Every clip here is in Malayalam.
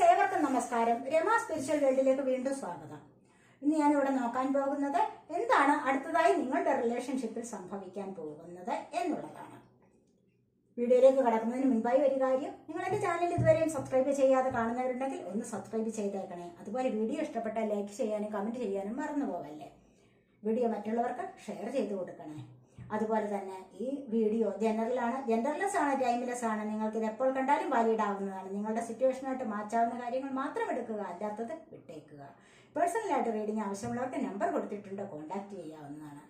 ഏവർക്കും നമസ്കാരം. രമ സ്പിരിച്വൽ വേൾഡിലേക്ക് വീണ്ടും സ്വാഗതം. ഇന്ന് ഞാൻ ഇവിടെ നോക്കാൻ പോകുന്നത് എന്താണ് അടുത്തതായി നിങ്ങളുടെ റിലേഷൻഷിപ്പിൽ സംഭവിക്കാൻ പോകുന്നത് എന്നുള്ളതാണ്. വീഡിയോയിലേക്ക് കടക്കുന്നതിന് മുൻപായി ഒരു കാര്യം നിങ്ങൾ എന്റെ ചാനൽ ഇതുവരെയും സബ്സ്ക്രൈബ് ചെയ്യാതെ കാണുന്നവരുണ്ടെങ്കിൽ ഒന്ന് സബ്സ്ക്രൈബ് ചെയ്തേക്കണേ. അതുപോലെ വീഡിയോ ഇഷ്ടപ്പെട്ടാൽ ലൈക്ക് ചെയ്യാനും കമന്റ് ചെയ്യാനും മറന്നു പോകല്ലേ വീഡിയോ മറ്റുള്ളവർക്ക് ഷെയർ ചെയ്ത് കൊടുക്കണേ. അതുപോലെ തന്നെ ഈ വീഡിയോ ജനറലാണ് ജനറൽലെസ് ആണ് ടൈംലെസ് ആണ്. നിങ്ങൾക്ക് ഇത് എപ്പോൾ കണ്ടാലും വാലിഡ് ആവുന്നതാണ്. നിങ്ങളുടെ സിറ്റുവേഷനായിട്ട് മാറ്റാവുന്ന കാര്യങ്ങൾ മാത്രം എടുക്കുക അല്ലാത്തത് വിട്ടേക്കുക. പേഴ്സണലായിട്ട് റീഡിംഗ് ആവശ്യമുള്ളവർക്ക് നമ്പർ കൊടുത്തിട്ടുണ്ട് കോൺടാക്ട് ചെയ്യാവുന്നതാണ്.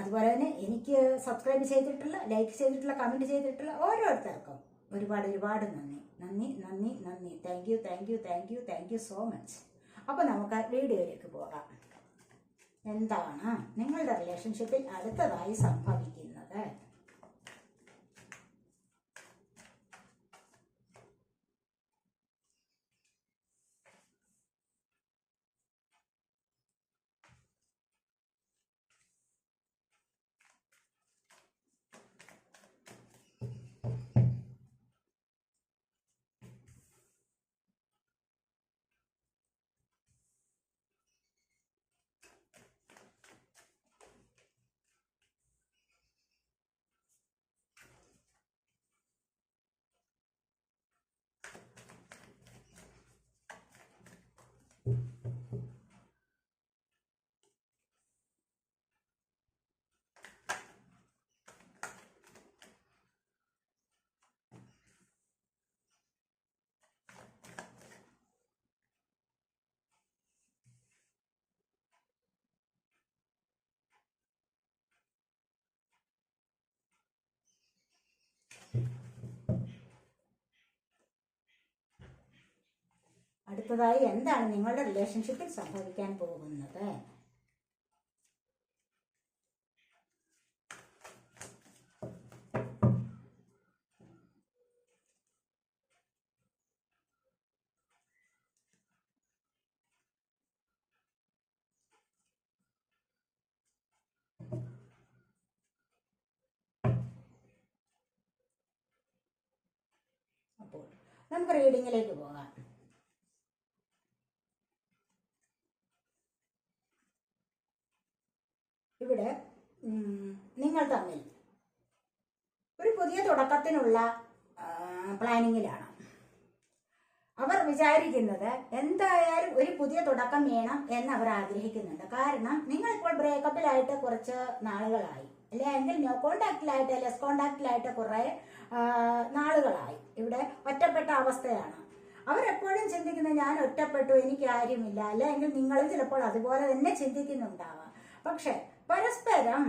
അതുപോലെ തന്നെ എനിക്ക് സബ്സ്ക്രൈബ് ചെയ്തിട്ടുള്ള ലൈക്ക് ചെയ്തിട്ടുള്ള കമന്റ് ചെയ്തിട്ടുള്ള ഓരോരുത്തർക്കും ഒരുപാട് ഒരുപാട് നന്ദി. നന്ദി നന്ദി നന്ദി. Thank you thank you thank you thank you so much അപ്പോൾ നമുക്ക് വീഡിയോയിലേക്ക് പോകാം. എന്താണ് നിങ്ങളുടെ റിലേഷൻഷിപ്പിൽ അടുത്തതായി സംഭവിക്കുന്നത്? അടുത്തതായി എന്താണ് നിങ്ങളുടെ റിലേഷൻഷിപ്പിൽ സംഭവിക്കാൻ പോകുന്നത്? അപ്പോൾ നമുക്ക് റീഡിങ്ങിലേക്ക് പോകാം. ഇവിടെ നിങ്ങൾ തമ്മിൽ ഒരു പുതിയ തുടക്കത്തിനുള്ള പ്ലാനിങ്ങിലാണ്. അവർ വിചാരിക്കുന്നത് എന്തായാലും ഒരു പുതിയ തുടക്കം വേണം എന്ന് അവർ ആഗ്രഹിക്കുന്നുണ്ട്. കാരണം നിങ്ങൾ ഇപ്പോൾ ബ്രേക്കപ്പിലായിട്ട് കുറച്ച് നാളുകളായി. അല്ലെങ്കിൽ നോ കോണ്ടാക്റ്റിലായിട്ട് ലെസ് കോണ്ടാക്റ്റിലായിട്ട് കുറെ നാളുകളായി. ഇവിടെ ഒറ്റപ്പെട്ട അവസ്ഥയാണ്. അവരെപ്പോഴും ചിന്തിക്കുന്നത് ഞാൻ ഒറ്റപ്പെട്ടു എനിക്ക് ആരുമില്ല. അല്ലെങ്കിൽ നിങ്ങൾ ചിലപ്പോൾ അതുപോലെ തന്നെ ചിന്തിക്കുന്നുണ്ടാവാം. പക്ഷെ പരസ്പരം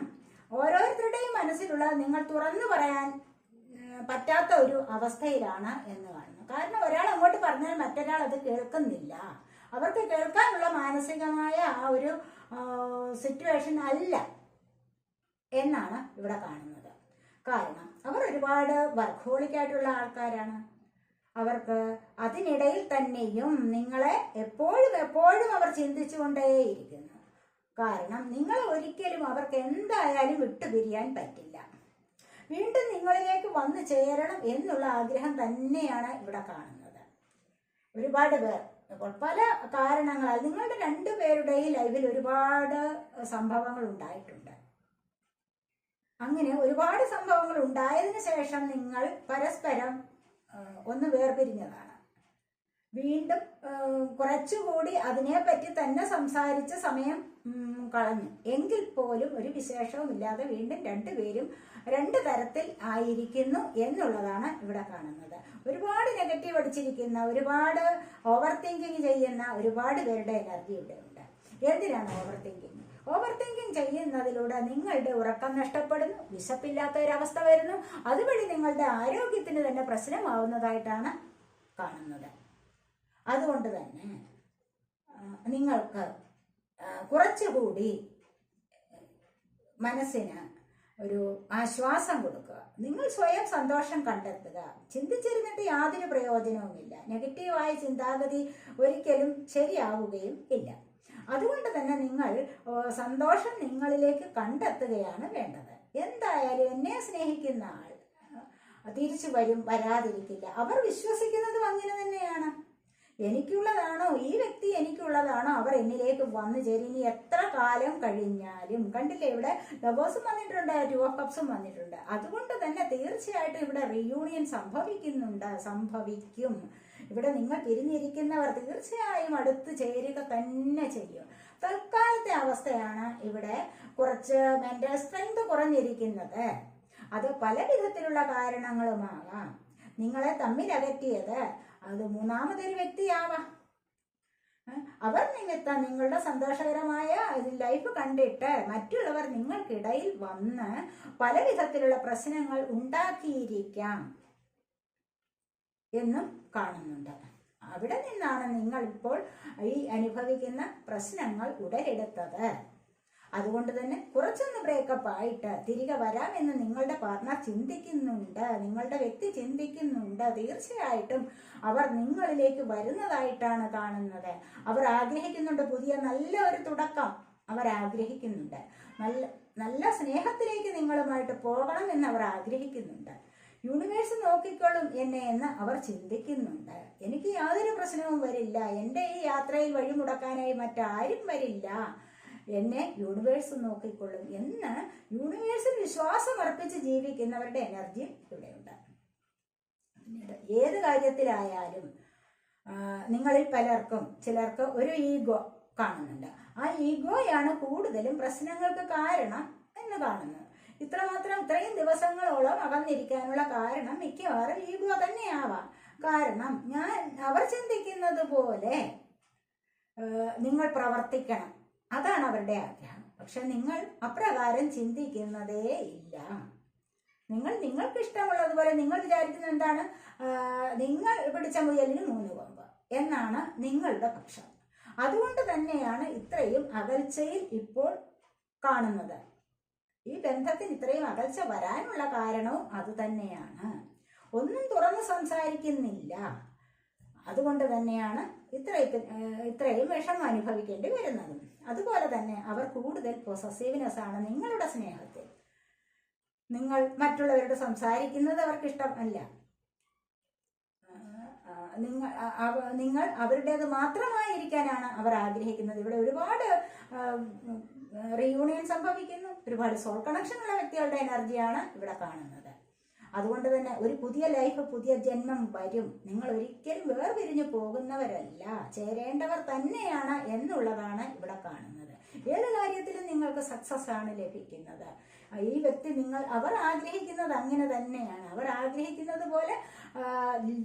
ഓരോരുത്തരുടെയും മനസ്സിലുള്ള നിങ്ങൾ തുറന്നു പറയാൻ പറ്റാത്ത ഒരു അവസ്ഥയിലാണ് എന്ന് കാണുന്നു. കാരണം ഒരാൾ അങ്ങോട്ട് പറഞ്ഞാൽ മറ്റൊരാൾ അത് കേൾക്കുന്നില്ല. അവർക്ക് കേൾക്കാനുള്ള മാനസികമായ ആ ഒരു സിറ്റുവേഷൻ അല്ല എന്നാണ് ഇവിടെ കാണുന്നത്. കാരണം അവർ ഒരുപാട് വർക്കോളിക്കായിട്ടുള്ള ആൾക്കാരാണ്. അവർക്ക് അതിനിടയിൽ തന്നെയും നിങ്ങളെ എപ്പോഴും എപ്പോഴും അവർ ചിന്തിച്ചുകൊണ്ടേയിരിക്കുന്നു. കാരണം നിങ്ങൾ ഒരിക്കലും അവർക്ക് എന്തായാലും വിട്ടുപിരിയാൻ പറ്റില്ല. വീണ്ടും നിങ്ങളിലേക്ക് വന്നു ചേരണം എന്നുള്ള ആഗ്രഹം തന്നെയാണ് ഇവിടെ കാണുന്നത്. ഒരുപാട് പേർ ഇപ്പോൾ പല കാരണങ്ങളാൽ നിങ്ങളുടെ രണ്ടു രണ്ടുപേരുടെയും ലൈഫിൽ ഒരുപാട് സംഭവങ്ങൾ ഉണ്ടായിട്ടുണ്ട്. അങ്ങനെ ഒരുപാട് സംഭവങ്ങൾ ഉണ്ടായതിനു ശേഷം നിങ്ങൾ പരസ്പരം ഒന്ന് വേർപിരിഞ്ഞതാണ്. വീണ്ടും കുറച്ചുകൂടി അതിനെപ്പറ്റി തന്നെ സംസാരിച്ച സമയം കളഞ്ഞു. എങ്കിൽ പോലും ഒരു വിശേഷവും ഇല്ലാതെ വീണ്ടും രണ്ടുപേരും രണ്ട് തരത്തിൽ ആയിരിക്കുന്നു എന്നുള്ളതാണ് ഇവിടെ കാണുന്നത്. ഒരുപാട് നെഗറ്റീവ് അടിച്ചിരിക്കുന്ന ഒരുപാട് ഓവർ തിങ്കിങ് ചെയ്യുന്ന ഒരുപാട് പേരുടെ എനർജി ഇവിടെ ഉണ്ട്. എന്തിനാണ് ഓവർ തിങ്കിങ് ഓവർ തിങ്കിങ് ചെയ്യുന്നതിലൂടെ നിങ്ങളുടെ ഉറക്കം നഷ്ടപ്പെടുന്നു വിശപ്പില്ലാത്ത ഒരവസ്ഥ വരുന്നു. അതുവഴി നിങ്ങളുടെ ആരോഗ്യത്തിന് തന്നെ പ്രശ്നമാവുന്നതായിട്ടാണ് കാണുന്നത്. അതുകൊണ്ട് തന്നെ നിങ്ങൾക്ക് കുറച്ചുകൂടി മനസ്സിന് ഒരു ആശ്വാസം കൊടുക്കുക. നിങ്ങൾ സ്വയം സന്തോഷം കണ്ടെത്തുക. ചിന്തിച്ചിരുന്നിട്ട് യാതൊരു പ്രയോജനവുമില്ല. നെഗറ്റീവായ ചിന്താഗതി ഒരിക്കലും ശരിയാവുകയും ഇല്ല. അതുകൊണ്ട് തന്നെ നിങ്ങൾ സന്തോഷം നിങ്ങളിലേക്ക് കണ്ടെത്തുകയാണ് വേണ്ടത്. എന്തായാലും എന്നെ സ്നേഹിക്കുന്ന ആൾ തിരിച്ചു വരും വരാതിരിക്കില്ല. അവർ വിശ്വസിക്കുന്നതും അങ്ങനെ തന്നെയാണ്. എനിക്കുള്ളതാണോ? ഈ വ്യക്തി എനിക്കുള്ളതാണോ? അവർ എന്നിലേക്ക് വന്നു ചേരും. ഇനി എത്ര കാലം കഴിഞ്ഞാലും കണ്ടില്ലേ ഇവിടെ ലവേഴ്സും വന്നിട്ടുണ്ട് ടു ഓഫ് കപ്സും വന്നിട്ടുണ്ട്. അതുകൊണ്ട് തന്നെ തീർച്ചയായിട്ടും ഇവിടെ റീയൂണിയൻ സംഭവിക്കുന്നുണ്ട് സംഭവിക്കും. ഇവിടെ നിങ്ങൾ പിരിഞ്ഞിരിക്കുന്നവർ തീർച്ചയായും അടുത്ത് ചേരുക തന്നെ ചെയ്യും. തൽക്കാലത്തെ അവസ്ഥയാണ് ഇവിടെ കുറച്ച് മെന്റൽ സ്ട്രെങ്ത് കുറഞ്ഞിരിക്കുന്നത്. അത് പല വിധത്തിലുള്ള കാരണങ്ങളുമാകാം നിങ്ങളെ തമ്മിൽ അകറ്റിയത് അത് മൂന്നാമതൊരു വ്യക്തിയാവാം? അവർ നിമിത്തം നിങ്ങളുടെ സന്തോഷകരമായ ലൈഫ് കണ്ടിട്ട് മറ്റുള്ളവർ നിങ്ങൾക്കിടയിൽ വന്ന് പല വിധത്തിലുള്ള പ്രശ്നങ്ങൾ ഉണ്ടാക്കിയിരിക്കാം എന്നും കാണുന്നുണ്ട് അവിടെ നിന്നാണ് നിങ്ങൾ ഇപ്പോൾ ഈ അനുഭവിക്കുന്ന പ്രശ്നങ്ങൾ ഉടലെടുത്തത് അതുകൊണ്ട് തന്നെ കുറച്ചൊന്ന് ബ്രേക്കപ്പ് ആയിട്ട് തിരികെ വരാമെന്ന് നിങ്ങളുടെ പാർട്ണർ ചിന്തിക്കുന്നുണ്ട് നിങ്ങളുടെ വ്യക്തി ചിന്തിക്കുന്നുണ്ട്. തീർച്ചയായിട്ടും അവർ നിങ്ങളിലേക്ക് വരുന്നതായിട്ടാണ് കാണുന്നത്. അവർ ആഗ്രഹിക്കുന്നുണ്ട് പുതിയ നല്ല ഒരു തുടക്കം. അവർ ആഗ്രഹിക്കുന്നുണ്ട്. നല്ല നല്ല സ്നേഹത്തിലേക്ക് നിങ്ങളുമായിട്ട് പോകണം എന്ന് അവർ ആഗ്രഹിക്കുന്നുണ്ട്. യൂണിവേഴ്സ് നോക്കിക്കൊള്ളും എന്നെ എന്ന് അവർ ചിന്തിക്കുന്നുണ്ട്. എനിക്ക് യാതൊരു പ്രശ്നവും വരില്ല. എന്റെ ഈ യാത്രയിൽ വഴിമുടക്കാനായി മറ്റാരും വരില്ല. എന്നെ യൂണിവേഴ്സ് നോക്കിക്കൊള്ളും എന്ന് യൂണിവേഴ്സിൽ വിശ്വാസം അർപ്പിച്ച് ജീവിക്കുന്നവരുടെ എനർജി ഇവിടെയുണ്ട്. ഏത് കാര്യത്തിലായാലും നിങ്ങളിൽ പലർക്കും ചിലർക്ക് ഒരു ഈഗോ കാണുന്നുണ്ട്. ആ ഈഗോയാണ് കൂടുതലും പ്രശ്നങ്ങൾക്ക് കാരണം എന്ന് കാണുന്നത്. ഇത്രമാത്രം ഇത്രയും ദിവസങ്ങളോളം അകന്നിരിക്കാനുള്ള കാരണം മിക്കവാറും ഈഗോ തന്നെയാവാം. കാരണം ഞാൻ അവർ ചിന്തിക്കുന്നത് പോലെ നിങ്ങൾ പ്രവർത്തിക്കണം. അതാണ് അവരുടെ ആഗ്രഹം. പക്ഷെ നിങ്ങൾ അപ്രകാരം ചിന്തിക്കുന്നതേ ഇല്ല. നിങ്ങൾ നിങ്ങൾക്ക് ഇഷ്ടമുള്ളതുപോലെ നിങ്ങൾ വിചാരിക്കുന്നത് എന്താണ്? നിങ്ങൾ പിടിച്ച മുയലിന് മൂന്ന് കൊമ്പ് എന്നാണ് നിങ്ങളുടെ പക്ഷം. അതുകൊണ്ട് തന്നെയാണ് ഇത്രയും അകൽച്ചയിൽ ഇപ്പോൾ കാണുന്നത്. ഈ ബന്ധത്തിന് ഇത്രയും അകൽച്ച വരാനുള്ള കാരണവും അത് തന്നെയാണ്. ഒന്നും തുറന്ന് സംസാരിക്കുന്നില്ല. അതുകൊണ്ട് തന്നെയാണ് ഇത്രയും ഇത്രയും വിഷമം അനുഭവിക്കേണ്ടി വരുന്നതും. അതുപോലെ തന്നെ അവർ കൂടുതൽ പൊസസീവ്നെസ് ആണ് നിങ്ങളുടെ സ്നേഹത്തിൽ. നിങ്ങൾ മറ്റുള്ളവരോട് സംസാരിക്കുന്നത് അവർക്ക് ഇഷ്ടമല്ല നിങ്ങൾ നിങ്ങൾ അവരുടേത് മാത്രമായിരിക്കാനാണ് അവർ ആഗ്രഹിക്കുന്നത്. ഇവിടെ ഒരുപാട് റീയൂണിയൻ സംഭവിക്കുന്നു. ഒരുപാട് സോൾ കണക്ഷനുള്ള വ്യക്തികളുടെ എനർജിയാണ് ഇവിടെ കാണുന്നത്. അതുകൊണ്ട് തന്നെ ഒരു പുതിയ ലൈഫ് പുതിയ ജന്മം വരും. നിങ്ങൾ ഒരിക്കലും വേർപിരിഞ്ഞു പോകുന്നവരല്ല. ചേരേണ്ടവർ തന്നെയാണ് എന്നുള്ളതാണ് ഇവിടെ കാണുന്നത്. ഏത് കാര്യത്തിലും നിങ്ങൾക്ക് സക്സസ് ആണ് ലഭിക്കുന്നത്. ഈ വ്യക്തി നിങ്ങൾ അവർ ആഗ്രഹിക്കുന്നത് അങ്ങനെ തന്നെയാണ്. അവർ ആഗ്രഹിക്കുന്നത് പോലെ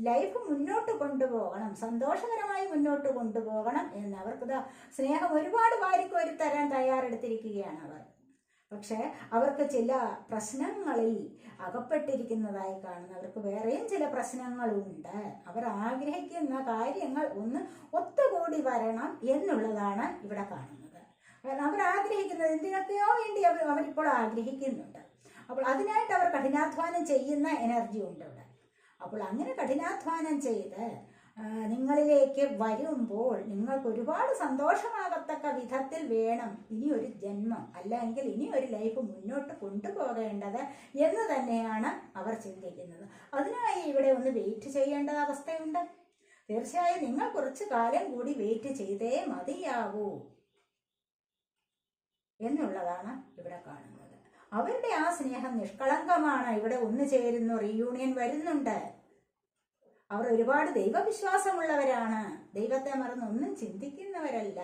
ലൈഫ് മുന്നോട്ട് കൊണ്ടുപോകണം. സന്തോഷകരമായി മുന്നോട്ട് കൊണ്ടുപോകണം എന്ന് അവർക്ക് സ്നേഹം ഒരുപാട് വാരിക്കോരി തരാൻ തയ്യാറെടുത്തിരിക്കുകയാണ് അവർ. പക്ഷേ അവർക്ക് ചില പ്രശ്നങ്ങളിൽ അകപ്പെട്ടിരിക്കുന്നതായി കാണുന്നു. അവർക്ക് വേറെയും ചില പ്രശ്നങ്ങളുണ്ട്. അവർ ആഗ്രഹിക്കുന്ന കാര്യങ്ങൾ ഒന്ന് ഒത്തുകൂടി വരണം എന്നുള്ളതാണ് ഇവിടെ കാണുന്നത്. കാരണം അവർ ആഗ്രഹിക്കുന്നത് എന്തിനൊക്കെയോ വേണ്ടി അവർ അവരിപ്പോൾ ആഗ്രഹിക്കുന്നുണ്ട്. അപ്പോൾ അതിനായിട്ട് അവർ കഠിനാധ്വാനം ചെയ്യുന്ന എനർജി ഉണ്ട് ഇവിടെ. അപ്പോൾ അങ്ങനെ കഠിനാധ്വാനം ചെയ്ത് നിങ്ങളിലേക്ക് വരുമ്പോൾ നിങ്ങൾക്ക് ഒരുപാട് സന്തോഷമാകത്തക്ക വിധത്തിൽ വേണം ഇനി ഒരു ജന്മം അല്ലെങ്കിൽ ഇനി ഒരു ലൈഫ് മുന്നോട്ട് കൊണ്ടുപോകേണ്ടത് എന്ന് തന്നെയാണ് അവർ ചിന്തിക്കുന്നത്. അതിനായി ഇവിടെ ഒന്ന് വെയിറ്റ് ചെയ്യേണ്ട അവസ്ഥയുണ്ട്. തീർച്ചയായും നിങ്ങൾ കുറച്ച് കാലം കൂടി വെയിറ്റ് ചെയ്തേ മതിയാവൂ എന്നുള്ളതാണ് ഇവിടെ കാണുന്നത്. അവരുടെ ആ സ്നേഹം നിഷ്കളങ്കമാണ്. ഇവിടെ ഒന്നു ചേരുന്നു റീയൂണിയൻ വരുന്നുണ്ട്. അവർ ഒരുപാട് ദൈവവിശ്വാസമുള്ളവരാണ്. ദൈവത്തെ മറന്ന് ഒന്നും ചിന്തിക്കുന്നവരല്ല.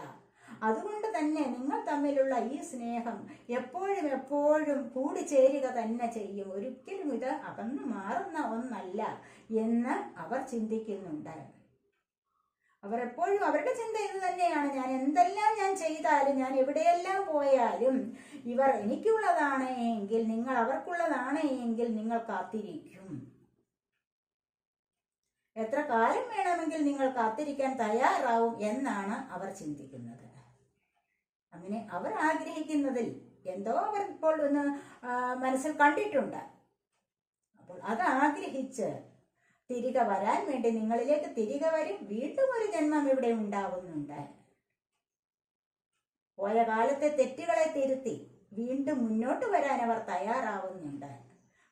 അതുകൊണ്ട് തന്നെ നിങ്ങൾ തമ്മിലുള്ള ഈ സ്നേഹം എപ്പോഴും എപ്പോഴും കൂടിച്ചേരുക തന്നെ ചെയ്യും. ഒരിക്കലും ഇത് അകന്നു മാറുന്ന ഒന്നല്ല എന്ന് അവർ ചിന്തിക്കുന്നുണ്ട്. അവർ എപ്പോഴും അവരുടെ ചിന്ത ഇത് തന്നെയാണ്. ഞാൻ എന്തെല്ലാം ഞാൻ ചെയ്താലും ഞാൻ എവിടെയെല്ലാം പോയാലും ഇവർ എനിക്കുള്ളതാണ് എങ്കിൽ നിങ്ങൾ അവർക്കുള്ളതാണ് എങ്കിൽ നിങ്ങൾ കാത്തിരിക്കും. എത്ര കാലം വേണമെങ്കിൽ നിങ്ങൾ കാത്തിരിക്കാൻ തയ്യാറാവും എന്നാണ് അവർ ചിന്തിക്കുന്നത്. അങ്ങനെ അവർ ആഗ്രഹിക്കുന്നതിൽ എന്തോ അവർ ഇപ്പോൾ ഒന്ന് മനസ്സിൽ കണ്ടിട്ടുണ്ട്. അപ്പോൾ അത് ആഗ്രഹിച്ച് തിരികെ വരാൻ വേണ്ടി നിങ്ങളിലേക്ക് തിരികെ വരും. വീണ്ടും ഒരു ജന്മം ഇവിടെ ഉണ്ടാവുന്നുണ്ട്. പോയ കാലത്തെ തെറ്റുകളെ തിരുത്തി വീണ്ടും മുന്നോട്ട് വരാൻ അവർ തയ്യാറാവുന്നുണ്ട്.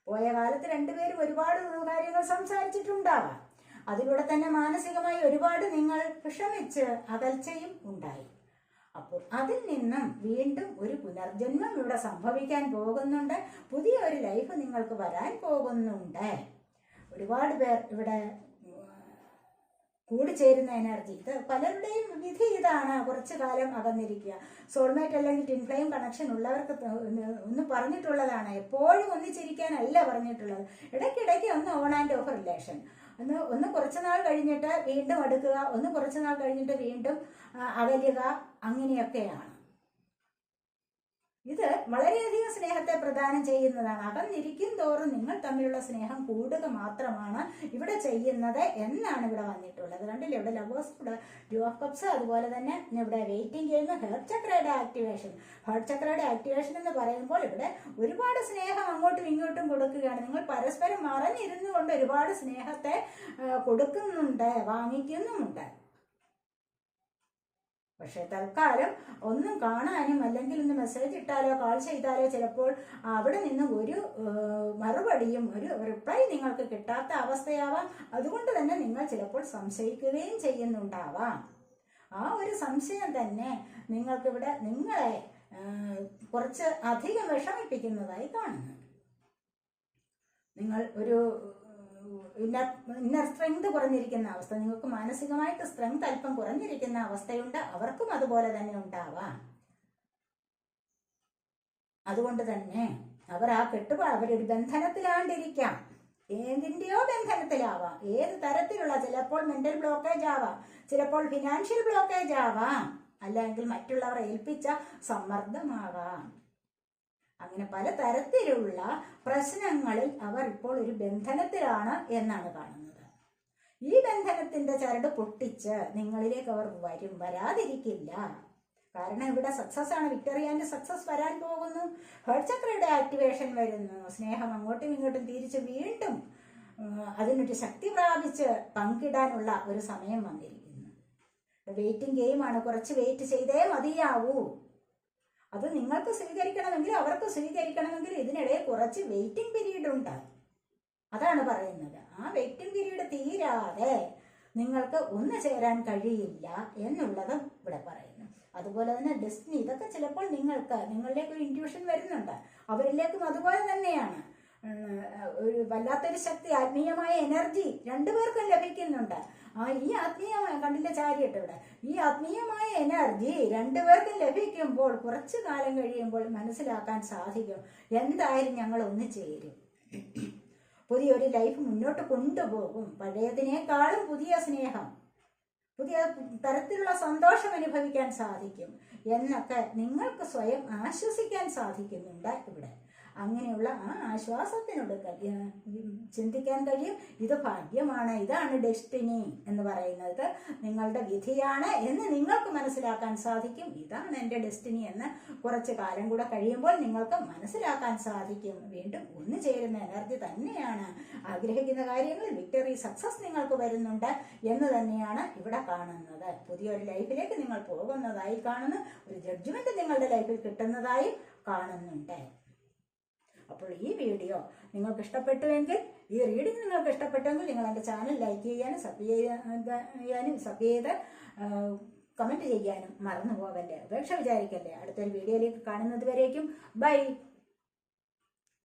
പോയ കാലത്ത് രണ്ടുപേരും ഒരുപാട് കാര്യങ്ങൾ സംസാരിച്ചിട്ടുണ്ടാവാം. അതിലൂടെ തന്നെ മാനസികമായി ഒരുപാട് നിങ്ങൾ വിഷമിച്ച് അകൽച്ചയും ഉണ്ടായി. അപ്പോൾ അതിൽ നിന്നും വീണ്ടും ഒരു പുനർജന്മം ഇവിടെ സംഭവിക്കാൻ പോകുന്നുണ്ട്. പുതിയ ഒരു ലൈഫ് നിങ്ങൾക്ക് വരാൻ പോകുന്നുണ്ട്. ഒരുപാട് പേർ ഇവിടെ കൂടിച്ചേരുന്ന എനർജി ഇത് പലരുടെയും വിധി ഇതാണ്. കുറച്ചു കാലം അകന്നിരിക്കുക. സോൾമേറ്റ് അല്ലെങ്കിൽ ടിൻ ഫ്ലെയിം കണക്ഷൻ ഉള്ളവർക്ക് ഒന്ന് പറഞ്ഞിട്ടുള്ളതാണ്. എപ്പോഴും ഒന്നിച്ചിരിക്കാനല്ല പറഞ്ഞിട്ടുള്ളത്. ഇടയ്ക്കിടയ്ക്ക് ഒന്ന് ഓൺ ആൻഡ് ഓഫ് റിലേഷൻ ഒന്ന് ഒന്ന് കുറച്ച് നാൾ കഴിഞ്ഞിട്ട് വീണ്ടും അടുക്കുക ഒന്ന് കുറച്ച് നാൾ കഴിഞ്ഞിട്ട് വീണ്ടും അകലുക അങ്ങനെയൊക്കെയാണ്. ഇത് വളരെയധികം സ്നേഹത്തെ പ്രദാനം ചെയ്യുന്നതാണ്. അകന്നിരിക്കും തോറും നിങ്ങൾ തമ്മിലുള്ള സ്നേഹം കൂടുക മാത്രമാണ് ഇവിടെ ചെയ്യുന്നത് എന്നാണ് ഇവിടെ വന്നിട്ടുള്ളത്. കണ്ടില്ലേ ഇവിടെ ലവേഴ്സ് ടു ഓഫ് കപ്സ് അതുപോലെ തന്നെ ഇവിടെ വെയിറ്റിംഗ് ചെയ്യുന്ന ഹെർട്ട് ചക്രയുടെ ആക്ടിവേഷൻ ഹെർട്ട് ചക്രയുടെ ആക്ടിവേഷൻ എന്ന് പറയുമ്പോൾ ഇവിടെ ഒരുപാട് സ്നേഹം അങ്ങോട്ടും ഇങ്ങോട്ടും കൊടുക്കുകയാണ്. നിങ്ങൾ പരസ്പരം മറഞ്ഞിരുന്നു കൊണ്ട് ഒരുപാട് സ്നേഹത്തെ കൊടുക്കുന്നുണ്ട് വാങ്ങിക്കുന്നുമുണ്ട്. പക്ഷെ തൽക്കാലം ഒന്നും കാണാനും അല്ലെങ്കിൽ ഒന്ന് മെസ്സേജ് ഇട്ടാലോ കാൾ ചെയ്താലോ ചിലപ്പോൾ അവിടെ നിന്ന് ഒരു മറുപടിയും ഒരു റിപ്ലൈ നിങ്ങൾക്ക് കിട്ടാത്ത അവസ്ഥയാവാം. അതുകൊണ്ട് തന്നെ നിങ്ങൾ ചിലപ്പോൾ സംശയിക്കുകയും ചെയ്യുന്നുണ്ടാവാം. ആ ഒരു സംശയം തന്നെ നിങ്ങൾക്കിവിടെ നിങ്ങളെ കുറച്ച് അധികം വിഷമിപ്പിക്കുന്നതായി കാണുന്നു നിങ്ങൾ ഒരു ഇന്നർ ഇന്നർ സ്ട്രെങ്ത് കുറഞ്ഞിരിക്കുന്ന അവസ്ഥ നിങ്ങൾക്ക് മാനസികമായിട്ട് സ്ട്രെങ്ത് അല്പം കുറഞ്ഞിരിക്കുന്ന അവസ്ഥയുണ്ട് അവർക്കും അതുപോലെ തന്നെ ഉണ്ടാവാം. അതുകൊണ്ട് തന്നെ അവർ ആ കെട്ടുപാട് അവരൊരു ബന്ധനത്തിലാണ്ടിരിക്കാം. ഏതിന്റെയോ ബന്ധനത്തിലാവാം. ഏത് തരത്തിലുള്ള ചിലപ്പോൾ മെന്റൽ ബ്ലോക്കേജ് ആവാം ചിലപ്പോൾ ഫിനാൻഷ്യൽ ബ്ലോക്കേജ് ആവാം അല്ലെങ്കിൽ മറ്റുള്ളവർ ഏൽപ്പിച്ച സമ്മർദ്ദമാവാം. അങ്ങനെ പല തരത്തിലുള്ള പ്രശ്നങ്ങളിൽ അവർ ഇപ്പോൾ ഒരു ബന്ധനത്തിലാണ് എന്നാണ് കാണുന്നത്. ഈ ബന്ധനത്തിന്റെ ചരട് പൊട്ടിച്ച് നിങ്ങളിലേക്ക് അവർ വരും വരാതിരിക്കില്ല. കാരണം ഇവിടെ സക്സസ് ആണ്. വിക്ടറിയാന്റെ സക്സസ് വരാൻ പോകുന്നു. ഹേർട്ട് ചക്രയുടെ ആക്ടിവേഷൻ വരുന്നു. സ്നേഹം അങ്ങോട്ടും ഇങ്ങോട്ടും തിരിച്ച് വീണ്ടും അതിനൊരു ശക്തി പ്രാപിച്ച് പങ്കിടാനുള്ള ഒരു സമയം വന്നിരിക്കുന്നു. വെയിറ്റിംഗ് ഗെയിമാണ് കുറച്ച് വെയിറ്റ് ചെയ്തേ മതിയാവൂ. അത് നിങ്ങൾക്ക് സ്വീകരിക്കണമെങ്കിൽ അവർക്ക് സ്വീകരിക്കണമെങ്കിൽ ഇതിനിടയിൽ കുറച്ച് വെയിറ്റിംഗ് പീരീഡ് ഉണ്ടാകും. അതാണ് പറയുന്നത്. ആ വെയിറ്റിംഗ് പീരീഡ് തീരാതെ നിങ്ങൾക്ക് ഒന്ന് ചേരാൻ കഴിയില്ല എന്നുള്ളതും ഇവിടെ പറയുന്നു. അതുപോലെ തന്നെ ഡെസ്റ്റിനി ഇതൊക്കെ ചിലപ്പോൾ നിങ്ങൾക്ക് നിങ്ങളിലേക്ക് ഒരു ഇന്റ്യൂഷൻ വരുന്നുണ്ട്. അവരിലേക്കും അതുപോലെ തന്നെയാണ്. ഒരു വല്ലാത്തൊരു ശക്തി ആത്മീയമായ എനർജി രണ്ടുപേർക്കും ലഭിക്കുന്നുണ്ട്. ആ ഈ ആത്മീയമായ കണ്ടില്ല ചാരിയിട്ട് ഇവിടെ? ഈ ആത്മീയമായ എനർജി രണ്ടുപേർക്കും ലഭിക്കുമ്പോൾ കുറച്ചു കാലം കഴിയുമ്പോൾ മനസ്സിലാക്കാൻ സാധിക്കും എന്തായാലും ഞങ്ങൾ ഒന്ന് ചേരും. പുതിയൊരു ലൈഫ് മുന്നോട്ട് കൊണ്ടുപോകും. പഴയതിനേക്കാളും പുതിയ സ്നേഹം പുതിയ തരത്തിലുള്ള സന്തോഷം അനുഭവിക്കാൻ സാധിക്കും. എന്നൊക്കെ നിങ്ങൾക്ക് സ്വയം ആശ്വസിക്കാൻ സാധിക്കുന്നുണ്ട് ഇവിടെ. അങ്ങനെയുള്ള ആ ആശ്വാസത്തിനോട് കഴി- ചിന്തിക്കാൻ കഴിയും. ഇത് ഭാഗ്യമാണ്. ഇതാണ് ഡെസ്റ്റിനി എന്ന് പറയുന്നത്. നിങ്ങളുടെ വിധിയാണ് എന്ന് നിങ്ങൾക്ക് മനസ്സിലാക്കാൻ സാധിക്കും. ഇതാണ് എന്റെ ഡെസ്റ്റിനി എന്ന് കുറച്ച് കാലം കൂടെ കഴിയുമ്പോൾ നിങ്ങൾക്ക് മനസ്സിലാക്കാൻ സാധിക്കും. വീണ്ടും ഒന്നു ചേരുന്ന എനർജി തന്നെയാണ്. ആഗ്രഹിക്കുന്ന കാര്യങ്ങളിൽ വിക്ടറി സക്സസ് നിങ്ങൾക്ക് വരുന്നുണ്ട് എന്ന് തന്നെയാണ് ഇവിടെ കാണുന്നത്. പുതിയൊരു ലൈഫിലേക്ക് നിങ്ങൾ പോകുന്നതായി കാണുന്നു. ഒരു ജഡ്ജ്മെന്റ് നിങ്ങളുടെ ലൈഫിൽ കിട്ടുന്നതായും കാണുന്നുണ്ട്. അപ്പോൾ ഈ വീഡിയോ നിങ്ങൾക്ക് ഇഷ്ടപ്പെട്ടുവെങ്കിൽ ഈ റീഡിംഗ് നിങ്ങൾക്ക് ഇഷ്ടപ്പെട്ടെങ്കിൽ നിങ്ങൾ എന്റെ ചാനൽ ലൈക്ക് ചെയ്യാനും സബ് ചെയ്യാനും സബ് ചെയ്ത് കമന്റ് ചെയ്യാനും മറന്നു പോകല്ലേ അപേക്ഷ വിചാരിക്കല്ലേ? അടുത്തൊരു വീഡിയോയിലേക്ക് കാണുന്നത് വരേക്കും. ബൈ